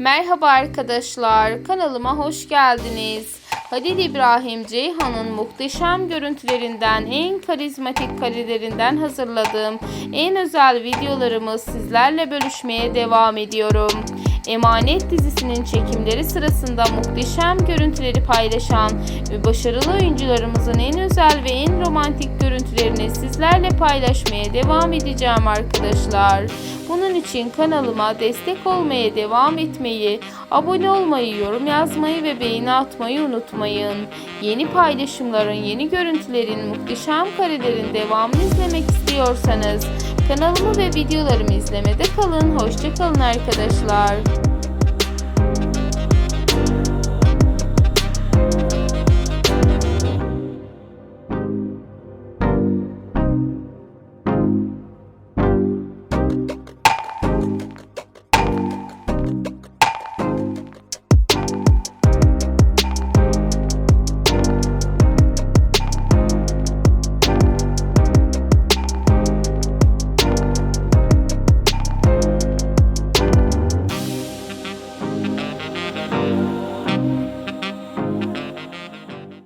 Merhaba arkadaşlar, kanalıma hoş geldiniz. Halil İbrahim Ceyhan'ın muhteşem görüntülerinden, en karizmatik karelerinden hazırladığım en özel videolarımı sizlerle bölüşmeye devam ediyorum. Emanet dizisinin çekimleri sırasında muhteşem görüntüleri paylaşan ve başarılı oyuncularımızın en özel ve en romantik sizlerle paylaşmaya devam edeceğim arkadaşlar. Bunun için kanalıma destek olmaya devam etmeyi, abone olmayı, yorum yazmayı ve beğeni atmayı unutmayın. Yeni paylaşımların, yeni görüntülerin, muhteşem karelerin devamını izlemek istiyorsanız kanalımı ve videolarımı izlemede kalın. Hoşçakalın arkadaşlar.